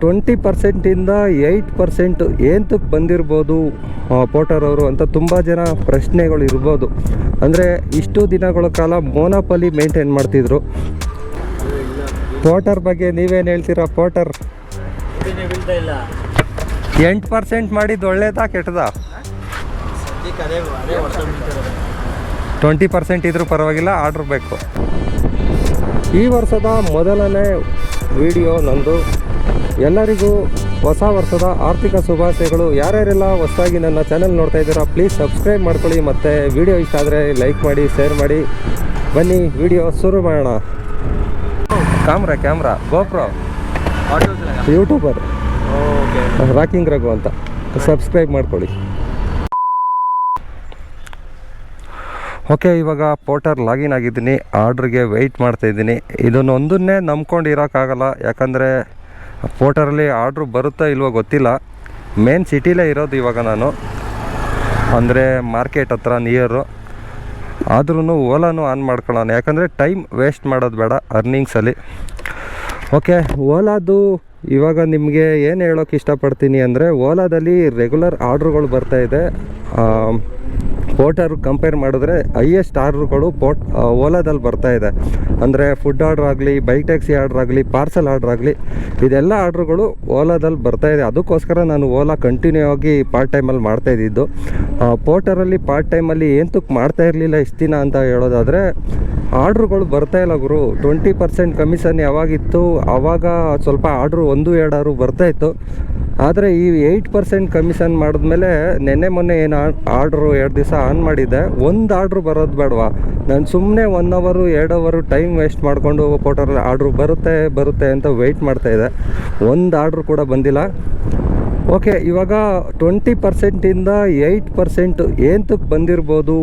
Twenty ಪರ್ಸೆಂಟಿಂದ eight percent ಏಂತಕ್ಕೆ ಬಂದಿರ್ಬೋದು ಪೋಟರ್ ಅವರು ಅಂತ ತುಂಬ ಜನ ಪ್ರಶ್ನೆಗಳು ಇರ್ಬೋದು. ಅಂದರೆ ಇಷ್ಟು ದಿನಗಳ ಕಾಲ ಮೋನಾಪಲಿ ಮೇಂಟೈನ್ ಮಾಡ್ತಿದ್ರು. ಪೋಟರ್ ಬಗ್ಗೆ ನೀವೇನು ಹೇಳ್ತೀರಾ ಪೋಟರ್? ಎಂಟು ಪರ್ಸೆಂಟ್ ಮಾಡಿದ್ದು ಒಳ್ಳೇದಾ ಕೆಟ್ಟದಾ? ಟ್ವೆಂಟಿ ಪರ್ಸೆಂಟ್ ಇದ್ರೂ ಪರವಾಗಿಲ್ಲ, ಆರ್ಡ್ರ್ ಬೇಕು. ಈ ವರ್ಷದ ಮೊದಲನೇ ವಿಡಿಯೋ ನಂದು ಎಲ್ಲರಿಗೂ ಹೊಸ ವರ್ಷದ ಆರ್ಥಿಕ ಶುಭಾಶಯಗಳು. ಯಾರ್ಯಾರೆಲ್ಲ ಹೊಸದಾಗಿ ನನ್ನ ಚಾನೆಲ್ ನೋಡ್ತಾ ಇದ್ದೀರಾ ಪ್ಲೀಸ್ ಸಬ್ಸ್ಕ್ರೈಬ್ ಮಾಡ್ಕೊಳ್ಳಿ ಮತ್ತು ವಿಡಿಯೋ ಇಷ್ಟ ಆದರೆ ಲೈಕ್ ಮಾಡಿ ಶೇರ್ ಮಾಡಿ. ಬನ್ನಿ ವಿಡಿಯೋ ಶುರು ಮಾಡೋಣ. Camera camera GoPro YouTuber rocking Raghu ಅಂತ. ಸಬ್ಸ್ಕ್ರೈಬ್ ಮಾಡ್ಕೊಳ್ಳಿ. ಓಕೆ ಇವಾಗ ಪೋರ್ಟರ್ ಲಾಗಿನ್ ಆಗಿದ್ದೀನಿ. ಆರ್ಡ್ರಿಗೆ ವೆಯ್ಟ್ ಮಾಡ್ತಾ ಇದ್ದೀನಿ. ಇದನ್ನೊಂದನ್ನೇ ನಂಬ್ಕೊಂಡು ಇರೋಕ್ಕಾಗಲ್ಲ ಯಾಕಂದರೆ ಪೋರ್ಟರಲ್ಲಿ ಆರ್ಡ್ರು ಬರುತ್ತಾ ಇಲ್ವೋ ಗೊತ್ತಿಲ್ಲ. ಮೇನ್ ಸಿಟಿಲೇ ಇರೋದು ಇವಾಗ ನಾನು. ಅಂದರೆ ಮಾರ್ಕೆಟ್ ಹತ್ರ ನಿಯರು ಆದ್ರೂ ಓಲಾನು ಆನ್ ಮಾಡ್ಕೊಳ್ಳೋಣ. ಯಾಕಂದರೆ ಟೈಮ್ ವೇಸ್ಟ್ ಮಾಡೋದು ಬೇಡ ಅರ್ನಿಂಗ್ಸಲ್ಲಿ ಓಕೆ ಓಲಾದು ಇವಾಗ ನಿಮಗೆ ಏನು ಹೇಳೋಕೆ ಇಷ್ಟಪಡ್ತೀನಿ ಅಂದರೆ ಓಲಾದಲ್ಲಿ ರೆಗ್ಯುಲರ್ ಆರ್ಡ್ರುಗಳು ಬರ್ತಾ ಇದೆ ಪೋರ್ಟರ್ ಕಂಪೇರ್ ಮಾಡಿದ್ರೆ ಹೈಯೆಸ್ಟ್ ಆರ್ಡ್ರುಗಳು ಪೋಟ್ ಓಲಾದಲ್ಲಿ ಬರ್ತಾ ಇದೆ. ಅಂದರೆ ಫುಡ್ ಆರ್ಡ್ರ್ ಆಗಲಿ ಬೈಕ್ ಟ್ಯಾಕ್ಸಿ ಆರ್ಡ್ರ್ ಆಗಲಿ ಪಾರ್ಸಲ್ ಆರ್ಡ್ರ್ ಆಗಲಿ, ಇದೆಲ್ಲ ಆರ್ಡ್ರುಗಳು ಓಲಾದಲ್ಲಿ ಬರ್ತಾ ಇದೆ. ಅದಕ್ಕೋಸ್ಕರ ನಾನು ಓಲಾ ಕಂಟಿನ್ಯೂ ಆಗಿ ಪಾರ್ಟ್ ಟೈಮಲ್ಲಿ ಮಾಡ್ತಾ ಇದ್ದಿದ್ದು. ಪೋರ್ಟರಲ್ಲಿ ಪಾರ್ಟ್ ಟೈಮಲ್ಲಿ ಏಂತಕ್ಕೆ ಮಾಡ್ತಾ ಇರಲಿಲ್ಲ ಇಷ್ಟು ದಿನ ಅಂತ ಹೇಳೋದಾದರೆ, ಆರ್ಡ್ರುಗಳು ಬರ್ತಾ ಇಲ್ಲ ಗುರು. ಟ್ವೆಂಟಿ ಪರ್ಸೆಂಟ್ ಕಮಿಷನ್ ಯಾವಾಗಿತ್ತು? ಆವಾಗ ಸ್ವಲ್ಪ ಆರ್ಡ್ರು ಒಂದು ಎರಡಾರು ಬರ್ತಾ ಇತ್ತು. ಆದರೆ ಈ ಏಯ್ಟ್ ಪರ್ಸೆಂಟ್ ಕಮಿಷನ್ ಮಾಡಿದ್ಮೇಲೆ ನೆನ್ನೆ ಮೊನ್ನೆ ಏನು ಆರ್ಡ್ರು ಎರಡು ದಿವಸ ಆನ್ ಮಾಡಿದ್ದೆ. ಒಂದು ಆರ್ಡ್ರ್ ಬರೋದು ಬೇಡವಾ? ನಾನು ಸುಮ್ಮನೆ ಒನ್ ಅವರು ಎರಡು ಅವರು ಟೈಮ್ ವೇಸ್ಟ್ ಮಾಡಿಕೊಂಡು ಪೋಟರಲ್ಲಿ ಆರ್ಡ್ರ್ ಬರುತ್ತೆ ಬರುತ್ತೆ ಅಂತ ವೆಯ್ಟ್ ಮಾಡ್ತಾಯಿದ್ದೆ ಒಂದು ಆರ್ಡ್ರ್ ಕೂಡ ಬಂದಿಲ್ಲ. ಓಕೆ ಇವಾಗ ಟ್ವೆಂಟಿ ಪರ್ಸೆಂಟಿಂದ ಏಯ್ಟ್ ಪರ್ಸೆಂಟ್ ಏಂತಕ್ಕೆ ಬಂದಿರ್ಬೋದು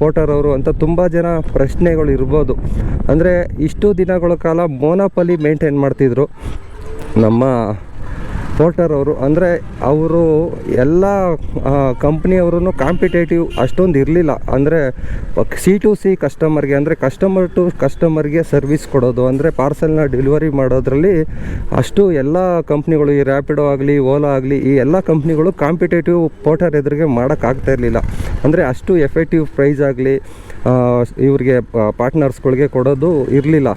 ಪೋಟರ್ ಅವರು ಅಂತ ತುಂಬ ಜನ ಪ್ರಶ್ನೆಗಳು ಇರ್ಬೋದು. ಅಂದರೆ ಇಷ್ಟು ದಿನಗಳ ಕಾಲ ಮೋನಾಪಲ್ಲಿ ಮೇಂಟೈನ್ ಮಾಡ್ತಿದ್ರು. ನಮ್ಮ ಪೋರ್ಟರ್ ಅವರು, ಅಂದರೆ ಅವರು ಎಲ್ಲ ಕಂಪ್ನಿಯವ್ರೂ ಕಾಂಪಿಟೇಟಿವ್ ಅಷ್ಟೊಂದು ಇರಲಿಲ್ಲ. ಅಂದರೆ ಸಿ ಟು ಸಿ ಕಸ್ಟಮರ್ಗೆ ಅಂದರೆ ಕಸ್ಟಮರ್ ಟು ಕಸ್ಟಮರ್ಗೆ ಸರ್ವಿಸ್ ಕೊಡೋದು, ಅಂದರೆ ಪಾರ್ಸೆಲ್ನ ಡೆಲಿವರಿ ಮಾಡೋದ್ರಲ್ಲಿ ಅಷ್ಟು ಎಲ್ಲ ಕಂಪ್ನಿಗಳು ಈ ರ್ಯಾಪಿಡೋ ಆಗಲಿ ಓಲಾ ಆಗಲಿ, ಈ ಎಲ್ಲ ಕಂಪ್ನಿಗಳು ಕಾಂಪಿಟೇಟಿವ್ ಪೋರ್ಟರ್ ಎದುರಿಗೆ ಮಾಡೋಕ್ಕಾಗ್ತಾ ಇರಲಿಲ್ಲ. ಅಂದರೆ ಅಷ್ಟು ಎಫೆಕ್ಟಿವ್ ಪ್ರೈಸ್ ಆಗಲಿ ಇವ್ರಿಗೆ ಪಾರ್ಟ್ನರ್ಸ್ಗಳಿಗೆ ಕೊಡೋದು ಇರಲಿಲ್ಲ.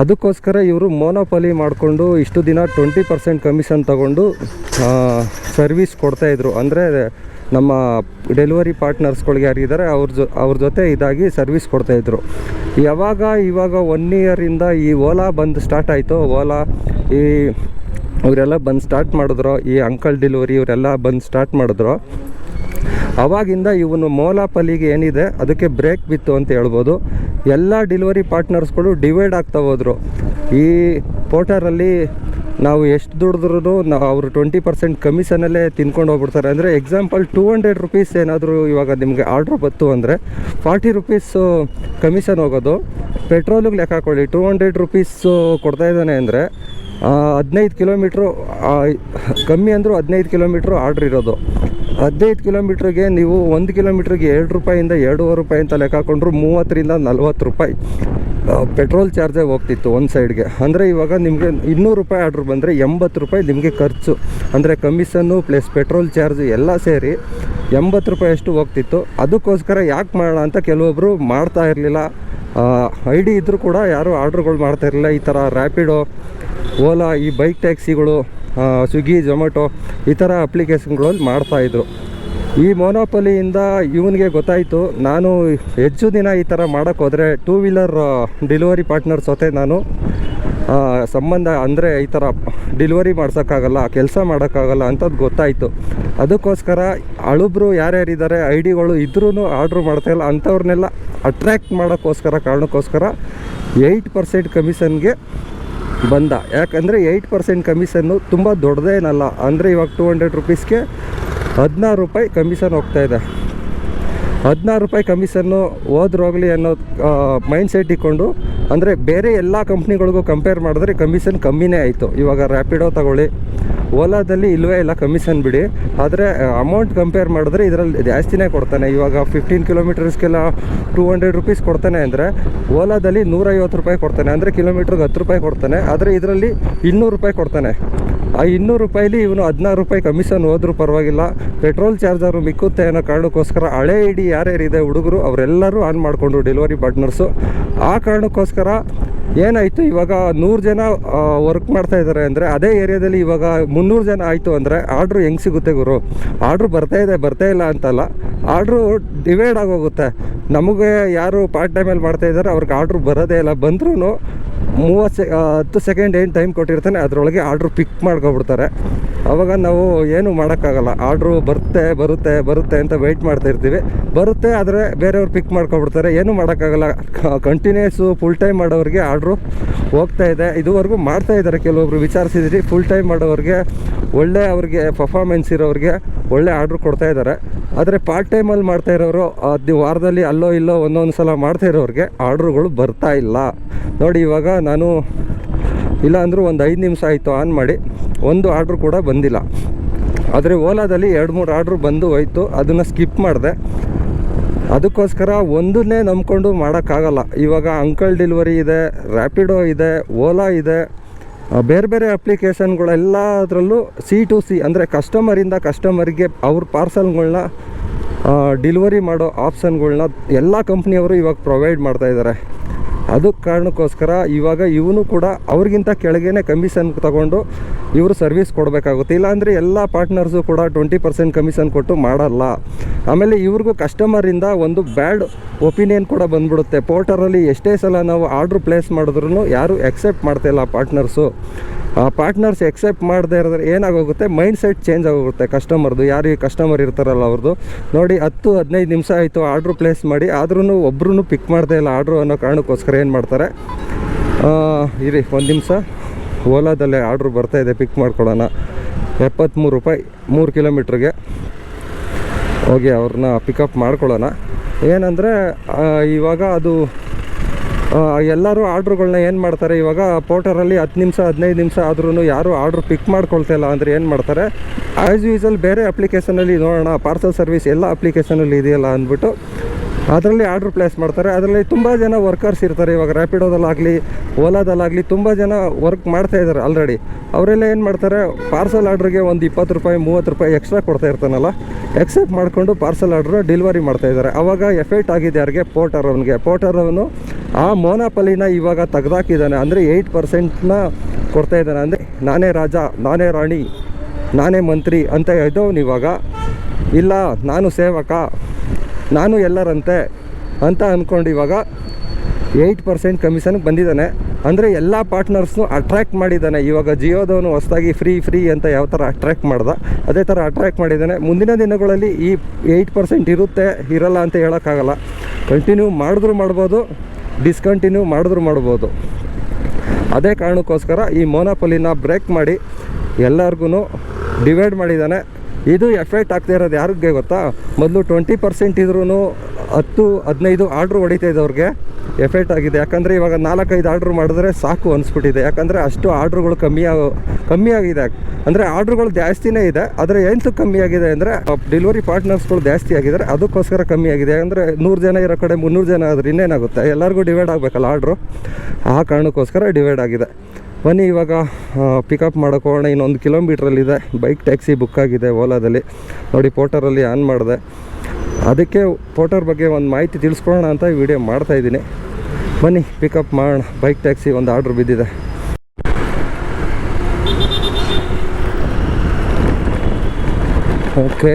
ಅದಕ್ಕೋಸ್ಕರ ಇವರು ಮೋನೋಪಲಿ ಮಾಡಿಕೊಂಡು ಇಷ್ಟು ದಿನ ಟ್ವೆಂಟಿ ಪರ್ಸೆಂಟ್ ಕಮಿಷನ್ ತಗೊಂಡು ಸರ್ವಿಸ್ ಕೊಡ್ತಾಯಿದ್ರು ಅಂದರೆ, ನಮ್ಮ ಡೆಲಿವರಿ ಪಾರ್ಟ್ನರ್ಸ್ಗಳಿಗೆ ಯಾರಿದ್ದಾರೆ ಅವ್ರ ಜೊ, ಅವ್ರ ಜೊತೆ ಇದಾಗಿ ಸರ್ವಿಸ್ ಕೊಡ್ತಾಯಿದ್ರು ಯಾವಾಗ, ಇವಾಗ ಒನ್ ಇಯರಿಂದ ಈ ಓಲಾ ಬಂದು ಸ್ಟಾರ್ಟ್ ಆಯಿತು, ಓಲಾ ಈ ಇವರೆಲ್ಲ ಬಂದು ಸ್ಟಾರ್ಟ್ ಮಾಡಿದ್ರು, ಈ ಅಂಕಲ್ ಡೆಲಿವರಿ ಇವರೆಲ್ಲ ಬಂದು ಸ್ಟಾರ್ಟ್ ಮಾಡಿದ್ರು ಅವಾಗಿಂದ ಇವನು ಮೋಲಾಪಲ್ಲಿಗೆ ಏನಿದೆ, ಅದಕ್ಕೆ ಬ್ರೇಕ್ ಬಿತ್ತು ಅಂತ ಹೇಳ್ಬೋದು. ಎಲ್ಲ ಡೆಲಿವರಿ ಪಾರ್ಟ್ನರ್ಸ್ಗಳು ಡಿವೈಡ್ ಆಗ್ತಾ ಹೋದರು. ಈ ಪೋಟರಲ್ಲಿ ನಾವು ಎಷ್ಟು ದುಡಿದ್ರೂ ನಾವು ಅವರು ಟ್ವೆಂಟಿ ಪರ್ಸೆಂಟ್ ಕಮಿಷನಲ್ಲೇ ತಿನ್ಕೊಂಡು ಹೋಗ್ಬಿಡ್ತಾರೆ. ಅಂದರೆ ಎಕ್ಸಾಂಪಲ್ ಟೂ ಹಂಡ್ರೆಡ್ ರುಪೀಸ್ ಏನಾದರೂ ಇವಾಗ ನಿಮಗೆ ಆರ್ಡ್ರ್ ಬಂತು ಅಂದರೆ ಫಾರ್ಟಿ ರುಪೀಸು ಕಮಿಷನ್ ಹೋಗೋದು. ಪೆಟ್ರೋಲಿಗೆ ಲೆಕ್ಕ ಹಾಕೊಳ್ಳಿ ಟೂ ಹಂಡ್ರೆಡ್ ರುಪೀಸು ಕೊಡ್ತಾ ಇದ್ದಾನೆ ಅಂದರೆ ಹದಿನೈದು ಕಿಲೋಮೀಟ್ರು ಕಮ್ಮಿ ಅಂದರೂ ಹದಿನೈದು ಕಿಲೋಮೀಟ್ರು ಆರ್ಡ್ರ್ ಇರೋದು. ಹದಿನೈದು ಕಿಲೋಮೀಟ್ರಿಗೆ ನೀವು ಒಂದು ಕಿಲೋಮೀಟ್ರಿಗೆ ಎರಡು ರೂಪಾಯಿಂದ ಎರಡೂವರೆ ರೂಪಾಯಿ ಅಂತ ಲೆಕ್ಕ ಹಾಕೊಂಡ್ರು ಮೂವತ್ತರಿಂದ ನಲ್ವತ್ತು ರೂಪಾಯಿ ಪೆಟ್ರೋಲ್ ಚಾರ್ಜೇ ಹೋಗ್ತಿತ್ತು ಒಂದು ಸೈಡ್ಗೆ. ಅಂದರೆ ಇವಾಗ ನಿಮಗೆ ಇನ್ನೂರು ರೂಪಾಯಿ ಆರ್ಡ್ರ್ ಬಂದರೆ ಎಂಬತ್ತು ರೂಪಾಯಿ ನಿಮಗೆ ಖರ್ಚು. ಅಂದರೆ ಕಮಿಷನ್ನು ಪ್ಲಸ್ ಪೆಟ್ರೋಲ್ ಚಾರ್ಜ್ ಎಲ್ಲ ಸೇರಿ ಎಂಬತ್ತು ರೂಪಾಯಿ ಅಷ್ಟು ಹೋಗ್ತಿತ್ತು. ಅದಕ್ಕೋಸ್ಕರ ಯಾಕೆ ಮಾಡೋಣ ಅಂತ ಕೆಲವೊಬ್ಬರು ಮಾಡ್ತಾ ಇರಲಿಲ್ಲ. ಐ ಡಿ ಇದ್ದರೂ ಕೂಡ ಯಾರೂ ಆರ್ಡ್ರ್ಗಳು ಮಾಡ್ತಾ ಇರಲಿಲ್ಲ. ಈ ಥರ ರ್ಯಾಪಿಡೋ ಓಲಾ ಈ ಬೈಕ್ ಟ್ಯಾಕ್ಸಿಗಳು ಸ್ವಿಗ್ಗಿ ಝೊಮ್ಯಾಟೊ ಈ ಥರ ಅಪ್ಲಿಕೇಶನ್ಗಳಲ್ಲಿ ಮಾಡ್ತಾಯಿದ್ರು ಈ ಮೊನೋಪಲಿಯಿಂದ ಇವನಿಗೆ ಗೊತ್ತಾಯಿತು, ನಾನು ಹೆಚ್ಚು ದಿನ ಈ ಥರ ಮಾಡೋಕ್ಕೆ ಹೋದರೆ ಟೂ ವೀಲರ್ ಡೆಲಿವರಿ ಪಾರ್ಟ್ನರ್ಸ್ ಜೊತೆ ನಾನು ಸಂಬಂಧ ಅಂದರೆ ಈ ಥರ ಡೆಲಿವರಿ ಮಾಡ್ಸೋಕ್ಕಾಗಲ್ಲ, ಕೆಲಸ ಮಾಡೋಕ್ಕಾಗಲ್ಲ ಅಂತದ್ದು ಗೊತ್ತಾಯಿತು. ಅದಕ್ಕೋಸ್ಕರ ಅಳುಬ್ರು ಯಾರ್ಯಾರಿದ್ದಾರೆ ಐ ಡಿಗಳು ಇದ್ರೂ ಆರ್ಡ್ರ್ ಮಾಡ್ತಾಯಿಲ್ಲ ಅಂಥವ್ರನ್ನೆಲ್ಲ ಅಟ್ರ್ಯಾಕ್ಟ್ ಮಾಡೋಕ್ಕೋಸ್ಕರ ಕಾರಣಕ್ಕೋಸ್ಕರ ಏಯ್ಟ್ ಪರ್ಸೆಂಟ್ ಕಮಿಷನ್ಗೆ ಬಂದ. ಯಾಕಂದರೆ ಏಯ್ಟ್ ಪರ್ಸೆಂಟ್ ಕಮಿಷನ್ನು ತುಂಬ ದೊಡ್ಡದೇನಲ್ಲ ಅಂದರೆ ಇವಾಗ ಟೂ ಹಂಡ್ರೆಡ್ ರುಪೀಸ್ಗೆ ಹದಿನಾರು ರೂಪಾಯಿ ಕಮಿಷನ್ ಹೋಗ್ತಾ ಇದೆ. ಹದಿನಾರು ರೂಪಾಯಿ ಕಮಿಷನ್ನು ಹೋದ್ರೋಗ್ಲಿ ಅನ್ನೋ ಮೈಂಡ್ ಸೆಟ್ ಇಟ್ಕೊಂಡು, ಅಂದರೆ ಬೇರೆ ಎಲ್ಲ ಕಂಪ್ನಿಗಳಿಗೂ ಕಂಪೇರ್ ಮಾಡಿದ್ರೆ ಕಮಿಷನ್ ಕಮ್ಮಿನೇ ಆಯಿತು. ಇವಾಗ ರ್ಯಾಪಿಡೋ ತಗೊಳ್ಳಿ ಓಲಾದಲ್ಲಿ ಇಲ್ವೇ ಇಲ್ಲ ಕಮಿಷನ್ ಬಿಡಿ. ಆದರೆ ಅಮೌಂಟ್ ಕಂಪೇರ್ ಮಾಡಿದ್ರೆ ಇದರಲ್ಲಿ ಜಾಸ್ತಿನೇ ಕೊಡ್ತಾನೆ. ಇವಾಗ ಫಿಫ್ಟೀನ್ ಕಿಲೋಮೀಟರ್ಸ್ಗೆಲ್ಲ ಟೂ ಹಂಡ್ರೆಡ್ ರುಪೀಸ್ ಕೊಡ್ತಾನೆ ಅಂದರೆ, ಓಲಾದಲ್ಲಿ ನೂರೈವತ್ತು ರೂಪಾಯಿ ಕೊಡ್ತಾನೆ. ಅಂದರೆ ಕಿಲೋಮೀಟ್ರಿಗೆ ಹತ್ತು ರೂಪಾಯಿ ಕೊಡ್ತಾನೆ. ಆದರೆ ಇದರಲ್ಲಿ ಇನ್ನೂರು ರೂಪಾಯಿ ಕೊಡ್ತಾನೆ. ಆ ಇನ್ನೂರು ರೂಪಾಯಿಲಿ ಇವನು ಹದಿನಾರು ರೂಪಾಯಿ ಕಮಿಷನ್ ಹೋದ್ರೂ ಪರವಾಗಿಲ್ಲ. ಪೆಟ್ರೋಲ್ ಚಾರ್ಜರು ಮಿಕ್ಕುತ್ತೆ ಅನ್ನೋ ಕಾರಣಕ್ಕೋಸ್ಕರ ಹಳೆ ಇಡಿ ಯಾರ್ಯಾರಿದೆ ಹುಡುಗರು, ಅವರೆಲ್ಲರೂ ಆನ್ ಮಾಡಿಕೊಂಡು ಡೆಲಿವರಿ ಪಾರ್ಟ್ನರ್ಸು ಆ ಕಾರಣಕ್ಕೋಸ್ಕರ ಏನಾಯಿತು? ಇವಾಗ ನೂರು ಜನ ವರ್ಕ್ ಮಾಡ್ತಾ ಇದ್ದಾರೆ ಅಂದರೆ ಅದೇ ಏರಿಯಾದಲ್ಲಿ ಇವಾಗ ಮುನ್ನೂರು ಜನ ಆಯಿತು ಅಂದರೆ ಆರ್ಡ್ರು ಹೆಂಗೆ ಸಿಗುತ್ತೆ ಗುರು? ಆರ್ಡ್ರು ಬರ್ತಾ ಇದೆ, ಬರ್ತಾ ಇಲ್ಲ ಅಂತಲ್ಲ. ಆರ್ಡ್ರು ಡಿವೈಡ್ ಆಗೋಗುತ್ತೆ. ನಮಗೆ ಯಾರು ಪಾರ್ಟ್ ಟೈಮಲ್ಲಿ ಮಾಡ್ತಾ ಇದ್ದಾರೆ ಅವ್ರಿಗೆ ಆರ್ಡ್ರು ಬರೋದೇ ಇಲ್ಲ. ಬಂದ್ರೂ ಮೂವತ್ತು ಸೆ ಹತ್ತು ಸೆಕೆಂಡ್ ಏನು ಟೈಮ್ ಕೊಟ್ಟಿರ್ತಾನೆ, ಅದರೊಳಗೆ ಆರ್ಡ್ರು ಪಿಕ್ ಮಾಡ್ಕೊಬಿಡ್ತಾರೆ. ಅವಾಗ ನಾವು ಏನು ಮಾಡೋಕ್ಕಾಗಲ್ಲ. ಆರ್ಡ್ರು ಬರುತ್ತೆ ಬರುತ್ತೆ ಬರುತ್ತೆ ಅಂತ ವೆಯ್ಟ್ ಮಾಡ್ತಾ ಇರ್ತೀವಿ. ಬರುತ್ತೆ, ಆದರೆ ಬೇರೆಯವ್ರು ಪಿಕ್ ಮಾಡ್ಕೊಬಿಡ್ತಾರೆ. ಏನು ಮಾಡೋಕ್ಕಾಗಲ್ಲ. ಕಂಟಿನ್ಯೂಸು ಫುಲ್ ಟೈಮ್ ಮಾಡೋರಿಗೆ ಆರ್ಡ್ರು ಹೋಗ್ತಾ ಇದೆ. ಇದುವರೆಗೂ ಮಾಡ್ತಾ ಇದ್ದಾರೆ. ಕೆಲವೊಬ್ರು ವಿಚಾರಿಸಿದ್ರಿ ಫುಲ್ ಟೈಮ್ ಮಾಡೋರಿಗೆ ಒಳ್ಳೆ ಅವ್ರಿಗೆ ಪರ್ಫಾರ್ಮೆನ್ಸ್ ಇರೋರಿಗೆ ಒಳ್ಳೆ ಆರ್ಡ್ರ್ ಕೊಡ್ತಾ ಇದ್ದಾರೆ. ಆದರೆ ಪಾರ್ಟ್ ಟೈಮಲ್ಲಿ ಮಾಡ್ತಾ ಇರೋರು ಅದು ವಾರದಲ್ಲಿ ಅಲ್ಲೋ ಇಲ್ಲೋ ಒಂದೊಂದು ಸಲ ಮಾಡ್ತಾ ಇರೋರಿಗೆ ಆರ್ಡ್ರುಗಳು ಬರ್ತಾ ಇಲ್ಲ. ನೋಡಿ, ಇವಾಗ ನಾನು ಇಲ್ಲ ಅಂದರೂ ಒಂದು ಐದು ನಿಮಿಷ ಆಯಿತು ಆನ್ ಮಾಡಿ, ಒಂದು ಆರ್ಡ್ರು ಕೂಡ ಬಂದಿಲ್ಲ. ಆದರೆ ಓಲಾದಲ್ಲಿ ಎರಡು ಮೂರು ಆರ್ಡ್ರು ಬಂದು ಹೋಯ್ತು. ಅದನ್ನು ಸ್ಕಿಪ್ ಮಾಡಿದೆ. ಅದಕ್ಕೋಸ್ಕರ ಒಂದನ್ನೇ ನಂಬ್ಕೊಂಡು ಮಾಡೋಕ್ಕಾಗಲ್ಲ. ಇವಾಗ ಅಂಕಲ್ ಡೆಲಿವರಿ ಇದೆ ರ್ಯಾಪಿಡೋ ಇದೆ ಓಲಾ ಇದೆ ಬೇರೆ ಬೇರೆ ಅಪ್ಲಿಕೇಶನ್ಗಳೆಲ್ಲದರಲ್ಲೂ ಸಿ ಟು ಸಿ ಅಂದರೆ ಕಸ್ಟಮರಿಂದ ಕಸ್ಟಮರಿಗೆ ಅವ್ರ ಪಾರ್ಸಲ್ಗಳನ್ನ ಡಿಲಿವರಿ ಮಾಡೋ ಆಪ್ಷನ್ಗಳನ್ನ ಎಲ್ಲ ಕಂಪ್ನಿಯವರು ಇವಾಗ ಪ್ರೊವೈಡ್ ಮಾಡ್ತಾ ಇದ್ದಾರೆ. ಅದಕ್ಕೆ ಕಾರಣಕ್ಕೋಸ್ಕರ ಇವಾಗ ಇವನು ಕೂಡ ಅವ್ರಿಗಿಂತ ಕೆಳಗೇನೆ ಕಮಿಷನ್ ತಗೊಂಡು ಇವರು ಸರ್ವಿಸ್ ಕೊಡಬೇಕಾಗುತ್ತೆ. ಇಲ್ಲಾಂದರೆ ಎಲ್ಲ ಪಾರ್ಟ್ನರ್ಸು ಕೂಡ ಟ್ವೆಂಟಿ ಪರ್ಸೆಂಟ್ ಕಮಿಷನ್ ಕೊಟ್ಟು ಮಾಡಲ್ಲ. ಆಮೇಲೆ ಇವ್ರಿಗೂ ಕಸ್ಟಮರಿಂದ ಒಂದು ಬ್ಯಾಡ್ ಒಪಿನಿಯನ್ ಕೂಡ ಬಂದ್ಬಿಡುತ್ತೆ. ಪೋರ್ಟರಲ್ಲಿ ಎಷ್ಟೇ ಸಲ ನಾವು ಆರ್ಡ್ರ್ ಪ್ಲೇಸ್ ಮಾಡಿದ್ರು ಯಾರೂ ಎಕ್ಸೆಪ್ಟ್ ಮಾಡ್ತಾಯಿಲ್ಲ ಪಾರ್ಟ್ನರ್ಸು ಆ ಪಾರ್ಟ್ನರ್ಸ್ ಎಕ್ಸೆಪ್ಟ್ ಮಾಡದೇ ಇರೋದ್ರೆ ಏನಾಗೋಗುತ್ತೆ? ಮೈಂಡ್ ಸೆಟ್ ಚೇಂಜ್ ಆಗೋಗುತ್ತೆ ಕಸ್ಟಮರ್ದು ಯಾರಿಗೆ ಕಸ್ಟಮರ್ ಇರ್ತಾರಲ್ಲ ಅವ್ರದ್ದು ನೋಡಿ, ಹತ್ತು, ಹದಿನೈದು ನಿಮಿಷ ಆಯಿತು ಆರ್ಡ್ರ್ ಪ್ಲೇಸ್ ಮಾಡಿ ಆದ್ರೂ ಒಬ್ರು ಪಿಕ್ ಮಾಡದೇ ಇಲ್ಲ ಆರ್ಡ್ರು ಅನ್ನೋ ಕಾರಣಕ್ಕೋಸ್ಕರ ಏನು ಮಾಡ್ತಾರೆ? ಇರಿ, ಒಂದು ನಿಮಿಷ. ಓಲಾದಲ್ಲೇ ಆರ್ಡ್ರ್ ಬರ್ತಾಯಿದೆ ಪಿಕ್ ಮಾಡ್ಕೊಳ್ಳೋಣ ಎಪ್ಪತ್ತ್ಮೂರು ರೂಪಾಯಿ, ಮೂರು ಕಿಲೋಮೀಟ್ರಿಗೆ. ಹೋಗಿ ಅವ್ರನ್ನ ಪಿಕಪ್ ಮಾಡ್ಕೊಳ್ಳೋಣ. ಏನಂದರೆ ಇವಾಗ ಅದು ಎಲ್ಲರೂ ಆರ್ಡ್ರುಗಳ್ನ ಏನು ಮಾಡ್ತಾರೆ? ಇವಾಗ ಪೋರ್ಟರಲ್ಲಿ ಹತ್ತು ನಿಮಿಷ, ಹದಿನೈದು ನಿಮಿಷ ಆದ್ರೂ ಯಾರು ಆರ್ಡ್ರ್ ಪಿಕ್ ಮಾಡ್ಕೊಳ್ತಾ ಇಲ್ಲ. ಅಂದರೆ ಏನು ಮಾಡ್ತಾರೆ? ಆ್ಯಸ್ ಯೂಸಲ್ ಬೇರೆ ಅಪ್ಲಿಕೇಶನಲ್ಲಿ ನೋಡೋಣ. ಪಾರ್ಸಲ್ ಸರ್ವಿಸ್ ಎಲ್ಲ ಅಪ್ಲಿಕೇಶನಲ್ಲಿ ಇದೆಯಲ್ಲ ಅಂದ್ಬಿಟ್ಟು ಅದರಲ್ಲಿ ಆರ್ಡ್ರ್ ಪ್ಲೇಸ್ ಮಾಡ್ತಾರೆ. ಅದರಲ್ಲಿ ತುಂಬ ಜನ ವರ್ಕರ್ಸ್ ಇರ್ತಾರೆ. ಇವಾಗ ರ್ಯಾಪಿಡೋದಲ್ಲಾಗಲಿ ಓಲಾದಲ್ಲಾಗಲಿ ತುಂಬ ಜನ ವರ್ಕ್ ಮಾಡ್ತಾ ಇದ್ದಾರೆ ಆಲ್ರೆಡಿ ಅವರೆಲ್ಲ ಏನು ಮಾಡ್ತಾರೆ? ಪಾರ್ಸಲ್ ಆರ್ಡ್ರಿಗೆ ಒಂದು ಇಪ್ಪತ್ತು ರೂಪಾಯಿ, ಮೂವತ್ತು ರೂಪಾಯಿ ಎಕ್ಸ್ಟ್ರಾ ಕೊಡ್ತಾ ಇರ್ತಾನಲ್ಲ? ಎಕ್ಸೆಪ್ಟ್ ಮಾಡಿಕೊಂಡು ಪಾರ್ಸಲ್ ಆರ್ಡ್ರ್ ಡೆಲಿವರಿ ಮಾಡ್ತಾ ಇದ್ದಾರೆ. ಅವಾಗ ಎಫೆಕ್ಟ್ ಆಗಿದೆ ಯಾರಿಗೆ? ಪೋರ್ಟರ್ ಅವನಿಗೆ. ಪೋರ್ಟರ್ ಅವನು ಆ ಮೋನಾಪಲಿನ ಇವಾಗ ತೆಗೆದಾಕಿದ್ದಾನೆ. ಅಂದರೆ ಏಯ್ಟ್ ಪರ್ಸೆಂಟ್ನ ಕೊಡ್ತಾ ಇದ್ದಾನೆ. ಅಂದರೆ ನಾನೇ ರಾಜ, ನಾನೇ ರಾಣಿ, ನಾನೇ ಮಂತ್ರಿ ಅಂತ ಇದ್ದವನು ಇವಾಗ. ಇಲ್ಲ, ನಾನು ಸೇವಕ, ನಾನು ಎಲ್ಲರಂತೆ ಅಂತ ಅಂದ್ಕೊಂಡು ಇವಾಗ ಏಯ್ಟ್ ಪರ್ಸೆಂಟ್ ಕಮಿಷನ್ಗೆ ಬಂದಿದ್ದಾನೆ. ಅಂದರೆ ಎಲ್ಲ ಪಾರ್ಟ್ನರ್ಸ್ನು ಅಟ್ರ್ಯಾಕ್ಟ್ ಮಾಡಿದ್ದಾನೆ. ಇವಾಗ ಜಿಯೋದವನು ಹೊಸದಾಗಿ ಫ್ರೀ ಫ್ರೀ ಅಂತ ಯಾವ ಥರ ಅಟ್ರ್ಯಾಕ್ಟ್ ಮಾಡ್ದ, ಅದೇ ಥರ ಅಟ್ರ್ಯಾಕ್ಟ್ ಮಾಡಿದ್ದಾನೆ. ಮುಂದಿನ ದಿನಗಳಲ್ಲಿ ಈ ಏಯ್ಟ್ ಪರ್ಸೆಂಟ್ ಇರುತ್ತೆ, ಇರಲ್ಲ ಅಂತ ಹೇಳೋಕ್ಕಾಗಲ್ಲ. ಕಂಟಿನ್ಯೂ ಮಾಡಿದ್ರೂ ಮಾಡ್ಬೋದು ಡಿಸ್ಕಂಟಿನ್ಯೂ ಮಾಡಿದ್ರು ಮಾಡ್ಬೋದು. ಅದೇ ಕಾರಣಕ್ಕೋಸ್ಕರ ಈ ಮೋನಾಪಲಿನ ಬ್ರೇಕ್ ಮಾಡಿ ಎಲ್ಲರಿಗೂ ಡಿವೈಡ್ ಮಾಡಿದ್ದಾನೆ. ಇದು ಎಫೆಕ್ಟ್ ಆಗ್ತಾ ಇರೋದು ಯಾರಿಗೆ ಗೊತ್ತಾ? ಮೊದಲು ಟ್ವೆಂಟಿ ಪರ್ಸೆಂಟ್ ಇದ್ರೂ ಹತ್ತು, ಹದಿನೈದು ಆರ್ಡ್ರ್ ಹೊಡಿತಾ ಇದ್ದವ್ರಿಗೆ ಎಫೆಕ್ಟ್ ಆಗಿದೆ. ಯಾಕಂದರೆ ಇವಾಗ ನಾಲ್ಕೈದು ಆರ್ಡ್ರ್ ಮಾಡಿದ್ರೆ ಸಾಕು ಅನಿಸ್ಬಿಟ್ಟಿದೆ. ಯಾಕಂದರೆ ಅಷ್ಟು ಆರ್ಡ್ರುಗಳು ಕಮ್ಮಿ ಆಗೋ, ಕಮ್ಮಿ ಆಗಿದೆ. ಅಂದರೆ ಆರ್ಡ್ರುಗಳು ಜಾಸ್ತಿನೇ ಇದೆ. ಆದರೆ ಎಂತು ಕಮ್ಮಿ ಆಗಿದೆ ಅಂದರೆ ಡೆಲಿವರಿ ಪಾರ್ಟ್ನರ್ಸ್ಗಳು ಜಾಸ್ತಿ ಆಗಿದ್ದಾರೆ. ಅದಕ್ಕೋಸ್ಕರ ಕಮ್ಮಿ ಆಗಿದೆ. ಅಂದರೆ ನೂರು ಜನ ಇರೋ ಕಡೆ ಮುನ್ನೂರು ಜನ ಆದ್ರೆ ಇನ್ನೇನಾಗುತ್ತೆ? ಎಲ್ಲರಿಗೂ ಡಿವೈಡ್ ಆಗಬೇಕಲ್ಲ ಆರ್ಡ್ರು? ಆ ಕಾರಣಕ್ಕೋಸ್ಕರ ಡಿವೈಡ್ ಆಗಿದೆ. ಬನ್ನಿ ಇವಾಗ ಪಿಕಪ್ ಮಾಡೋಕೆ ಹೋಗೋಣ ಇನ್ನೊಂದು ಕಿಲೋಮೀಟ್ರಲ್ಲಿದೆ ಬೈಕ್ ಟ್ಯಾಕ್ಸಿ ಬುಕ್ ಆಗಿದೆ ಓಲಾದಲ್ಲಿ. ನೋಡಿ ಪೋಟರಲ್ಲಿ ಆನ್ ಮಾಡಿದೆ. ಅದಕ್ಕೆ ಪೋಟೋರ್ ಬಗ್ಗೆ ಒಂದು ಮಾಹಿತಿ ತಿಳಿಸ್ಕೊಳ್ಳೋಣ ಅಂತ ವಿಡಿಯೋ ಮಾಡ್ತಾ ಇದ್ದೀನಿ. ಬನ್ನಿ ಪಿಕಪ್ ಮಾಡೋಣ. ಬೈಕ್ ಟ್ಯಾಕ್ಸಿ ಒಂದು ಆರ್ಡ್ರ್ ಬಿದ್ದಿದೆ. ಓಕೆ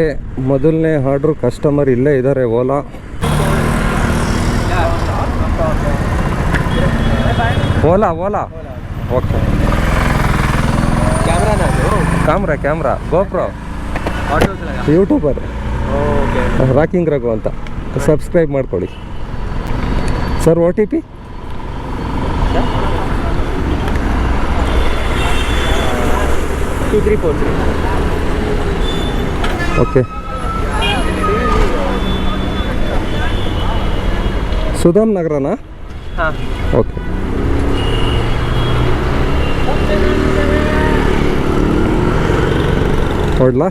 ಮೊದಲನೇ ಆರ್ಡ್ರು ಕಸ್ಟಮರ್ ಇಲ್ಲೇ ಇದ್ದಾರೆ Ola Ola Ola okay camera camera GoPro YouTuber rocking Raghu ಅಂತ. ಸಬ್ಸ್ಕ್ರೈಬ್ ಮಾಡ್ಕೊಳ್ಳಿ. Sir O T P two three four three okay Sudham ನಗರನಾ? Okay ಕೊಡ್ಲಾ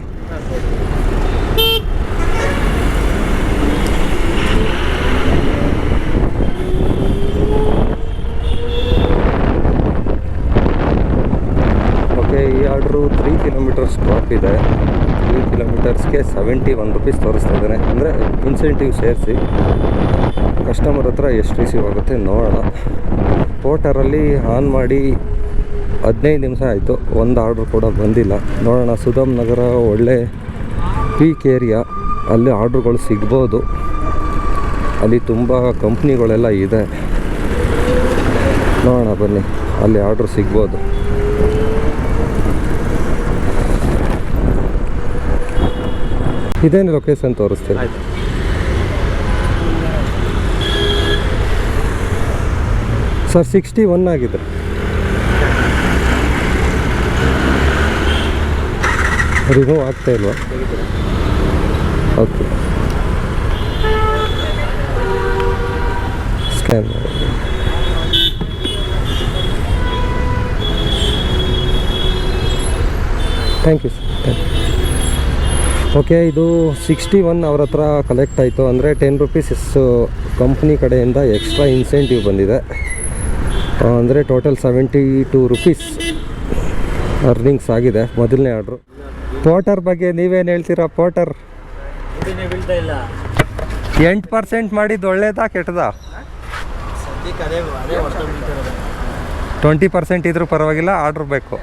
ಓಕೆ ಈ ಆರ್ಡ್ರು ತ್ರೀ ಡ್ರಾಪ್ ಇದೆ. ತ್ರೀ ಕಿಲೋಮೀಟರ್ಸ್ಗೆ ಸೆವೆಂಟಿ ಒನ್ ರುಪೀಸ್ ತೋರಿಸ್ತಾ ಇದ್ದಾನೆ ಅಂದರೆ ಇನ್ಸೆಂಟಿವ್ ಸೇರಿಸಿ ಕಸ್ಟಮರ್ ಹತ್ರ ಎಷ್ಟು ರಿಸೀವ್ ಆಗುತ್ತೆ ನೋಡೋಣ. ಪೋಟರಲ್ಲಿ ಆನ್ ಮಾಡಿ ಹದಿನೈದು ನಿಮಿಷ ಆಯಿತು. ಒಂದು ಆರ್ಡ್ರ್ ಕೂಡ ಬಂದಿಲ್ಲ. ನೋಡೋಣ, ಸುಧಾಮ್ ನಗರ ಒಳ್ಳೆ ಪೀಕ್ ಏರಿಯಾ ಅಲ್ಲಿ ಆರ್ಡ್ರ್ಗಳು ಸಿಗ್ಬೋದು. ಅಲ್ಲಿ ತುಂಬ ಕಂಪ್ನಿಗಳೆಲ್ಲ ಇದೆ. ನೋಡೋಣ ಬನ್ನಿ. ಅಲ್ಲಿ ಆರ್ಡ್ರ್ ಸಿಗ್ಬೋದು. ಇದೇನು ಲೊಕೇಶನ್ ತೋರಿಸ್ತೀನಿ ಆಯ್ತು. ಸರ್ ಸಿಕ್ಸ್ಟಿ ಒನ್ ಆಗಿದೆ. ರಿಮೂವ್ ಆಗ್ತಾ ಇಲ್ವಾ? Okay scan thank you sir thank you okay, ಇದು ಸಿಕ್ಸ್ಟಿ ಒನ್ ಅವ್ರ ಹತ್ರ ಕಲೆಕ್ಟ್ ಆಯಿತು. ಅಂದರೆ ಟೆನ್ ರುಪೀಸ್ ಕಂಪ್ನಿ ಕಡೆಯಿಂದ ಎಕ್ಸ್ಟ್ರಾ ಇನ್ಸೆಂಟಿವ್ ಬಂದಿದೆ. ಅಂದರೆ total seventy two rupees earnings ಆಗಿದೆ ಮೊದಲನೇ ಆರ್ಡ್ರು ಪೋಟರ್ ಬಗ್ಗೆ ನೀವೇನು ಹೇಳ್ತೀರಾ ಪೋಟರ್ ಎಂಟು ಪರ್ಸೆಂಟ್ ಮಾಡಿದ್ದು ಒಳ್ಳೇದಾ, ಕೆಟ್ಟದಾ? ಟ್ವೆಂಟಿ ಪರ್ಸೆಂಟ್ ಇದ್ರೂ ಪರವಾಗಿಲ್ಲ ಆರ್ಡ್ರ್ ಬೇಕು.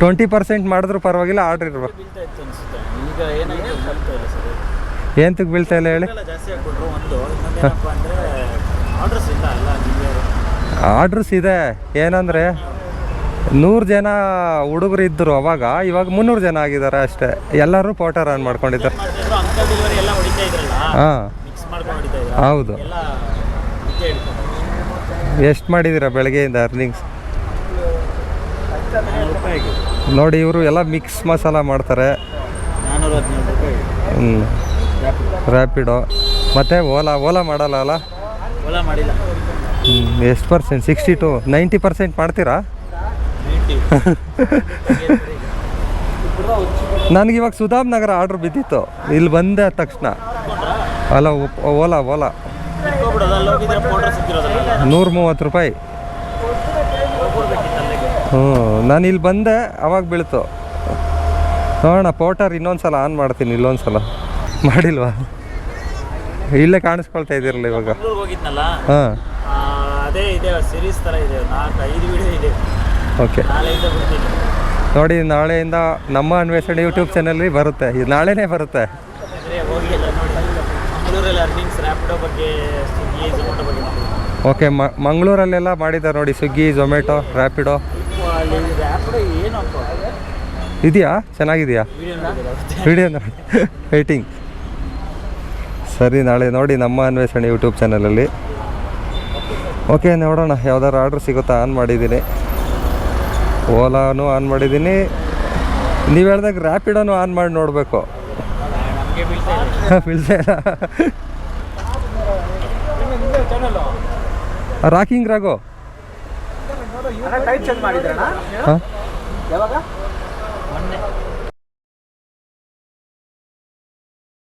ಟ್ವೆಂಟಿ ಪರ್ಸೆಂಟ್ ಮಾಡಿದ್ರೂ ಪರವಾಗಿಲ್ಲ ಆರ್ಡ್ರ್ ಇರಬೇಕು ಈಗ ಏನಾಗಿದೆ ಬೀಳ್ತಾ ಇಲ್ಲ ಸರ್. ಏಂತಕ್ಕೆ ಬೀಳ್ತಾ ಇಲ್ಲ ಹೇಳಿ? ಎಲ್ಲ ಜಾಸ್ತಿ ಹಾಕ್ಬಿಟ್ರು ಒಂದು ಇನ್ನೊಂದೇನಪ್ಪ ಅಂದರೆ ಆರ್ಡರ್ಸ್ ಇಲ್ಲ ಅಲ್ಲ ನಿಮಗೆ? ಆರ್ಡ್ರಸ್ ಇದೆ. ಏನಂದರೆ ನೂರು ಜನ ಹುಡುಗರು ಇದ್ದರು ಅವಾಗ ಇವಾಗ ಮುನ್ನೂರು ಜನ ಆಗಿದ್ದಾರೆ ಅಷ್ಟೇ. ಎಲ್ಲರೂ ಪೋಟರ್ ಆನ್ ಮಾಡ್ಕೊಂಡಿದ್ದಾರೆ. ಮಾಡ್ತಿದ್ರು ಅಂಕಲ್ ಡೆಲಿವರಿ ಎಲ್ಲ ಹೊಡಿತಾ ಇದ್ರಲ್ಲ? ಹಾಂ. ಮಿಕ್ಸ್ ಮಾಡ್ಕೊಂಡು ಹೊಡಿತಾ ಇದ್ರು? ಹೌದು. ಎಲ್ಲ ಎಷ್ಟು ಮಾಡಿದ್ದೀರಾ ಬೆಳಗ್ಗೆಯಿಂದ ಅರ್ನಿಂಗ್ಸ್ ನೋಡಿ ಇವರು ಎಲ್ಲ ಮಿಕ್ಸ್ ಮಸಾಲ ಮಾಡ್ತಾರೆ. ಹದಿನೇಳು ರ್ಯಾಪಿಡೋ ಮತ್ತು ಓಲಾ ಓಲಾ ಮಾಡಲ್ಲ ಅಲ್ಲ? ಓಲಾ ಮಾಡಿಲ್ಲ. ಎಷ್ಟು percent sixty two ninety percent ಮಾಡ್ತೀರಾ? ನೈಂಟಿ ನನಗೆ ಇವಾಗ ಸುಧಾಮ್ ನಗರ ಆರ್ಡ್ರ್ ಬಿದ್ದಿತ್ತು. ಇಲ್ಲಿ ಬಂದೆ ತಕ್ಷಣ. ಅಲ್ಲ ಓಲಾ ಓಲಾ ನೂರ ಮೂವತ್ತು ರೂಪಾಯಿ. ಹ್ಞೂ ನಾನು ಇಲ್ಲಿ ಬಂದೆ ಅವಾಗ ಬೀಳ್ತು. ನೋಡೋಣ ಪೋಟರ್ ಇನ್ನೊಂದು ಸಲ ಆನ್ ಮಾಡ್ತೀನಿ ಇಲ್ಲೊಂದು ಸಲ ಮಾಡಿಲ್ವಾ? ಇಲ್ಲೇ ಕಾಣಿಸ್ಕೊಳ್ತಾ ಇದ್ದೀರಲ್ಲ ಇವಾಗ. ಹೋಗಿದ್ನಲ್ಲ? ಹಾಂ. ಅದೇ ಇದೆ ಸೀರೀಸ್ ಥರ ಇದೆ ನಾಲ್ಕು ಐದು ವಿಡಿಯೋ ಇದೆ. ಓಕೆ ನಾಳೆಯಿಂದ ನೋಡಿ ನಾಳೆಯಿಂದ ನಮ್ಮ ಅನ್ವೇಷಣೆ ಯೂಟ್ಯೂಬ್ ಚಾನಲ್ಲಿ ಬರುತ್ತೆ. ಇದು ನಾಳೆನೇ ಬರುತ್ತೆ. ಓಕೆ ಮಂಗಳೂರಲ್ಲೆಲ್ಲ ಮಾಡಿದ್ದಾರೆ ನೋಡಿ ಸ್ವಿಗ್ಗಿ ಝೊಮ್ಯಾಟೊ ರ್ಯಾಪಿಡೋ ಓ, ಅಲ್ಲಿ ರ್ಯಾಪಿಡೋ ಏನಪ್ಪ ಇದೆಯಾ? ಚೆನ್ನಾಗಿದೆಯಾ? ವಿಡಿಯೋ ವೇಟಿಂಗ್ ಸರಿ ನಾಳೆ ನೋಡಿ ನಮ್ಮ ಅನ್ವೇಷಣೆ ಯೂಟ್ಯೂಬ್ ಚಾನಲಲ್ಲಿ ಓಕೆ ನೋಡೋಣ. ಯಾವ್ದಾದ್ರು ಆರ್ಡ್ರ್ ಸಿಗುತ್ತಾ? ಆನ್ ಮಾಡಿದ್ದೀನಿ. ಓಲಾನು ಆನ್ ಮಾಡಿದ್ದೀನಿ. ನೀವು ಹೇಳ್ದಾಗ ರ್ಯಾಪಿಡೋನು ಆನ್ ಮಾಡಿ ನೋಡಬೇಕು. ರಾಕಿಂಗ್ ರಾಗೋ ಟೈಟ್ ಚೇಂಜ್ ಮಾಡಿದ್ರಣ್ಣ ಹಾಂ? ಯಾವಾಗ?